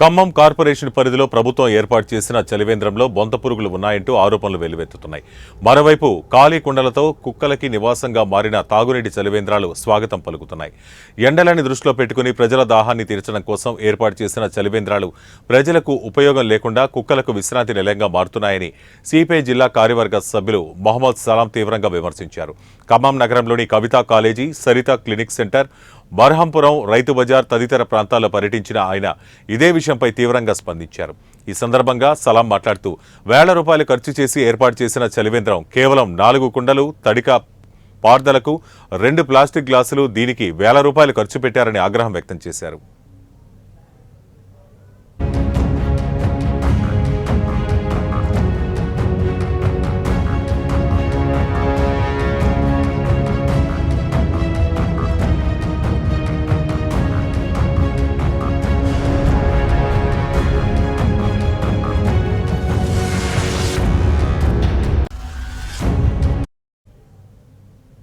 Khammam corporation పరిధిలో ప్రభుత్వం ఏర్పాటు చేసిన చలివేంద్రంలో బొంత పురుగులు ఉన్నాయంటూ ఆరోపణలు వెల్లువెత్తుతున్నాయి. మరోవైపు ఖాళీ కుండలతో కుక్కలకి నివాసంగా మారిన తాగునీటి చలివేంద్రాలు స్వాగతం పలుకుతున్నాయి. ఎండలని దృష్టిలో పెట్టుకుని ప్రజల దాహాన్ని తీర్చడం కోసం ఏర్పాటు చేసిన చలివేంద్రాలు ప్రజలకు ఉపయోగం లేకుండా కుక్కలకు విశ్రాంతి నిలయంగా మారుతున్నాయని సిపిఐ జిల్లా కార్యవర్గ సభ్యులు మొహమ్మద్ సలాం తీవ్రంగా విమర్శించారు. ఖమ్మం నగరంలోని Kavitha college Saritha clinic centre Barhampuram Rythu Bazar తదితర ప్రాంతాల్లో పర్యటించిన ఆయన ఇదే విషయంపై తీవ్రంగా స్పందించారు. ఈ సందర్భంగా సలాం మాట్లాడుతూ వేల రూపాయలు ఖర్చు చేసి ఏర్పాటు చేసిన చలివేంద్రం కేవలం నాలుగు కుండలు తడిక పార్దలకు రెండు ప్లాస్టిక్ గ్లాసులు దీనికి వేల రూపాయలు ఖర్చు పెట్టారని ఆగ్రహం వ్యక్తం చేశారు.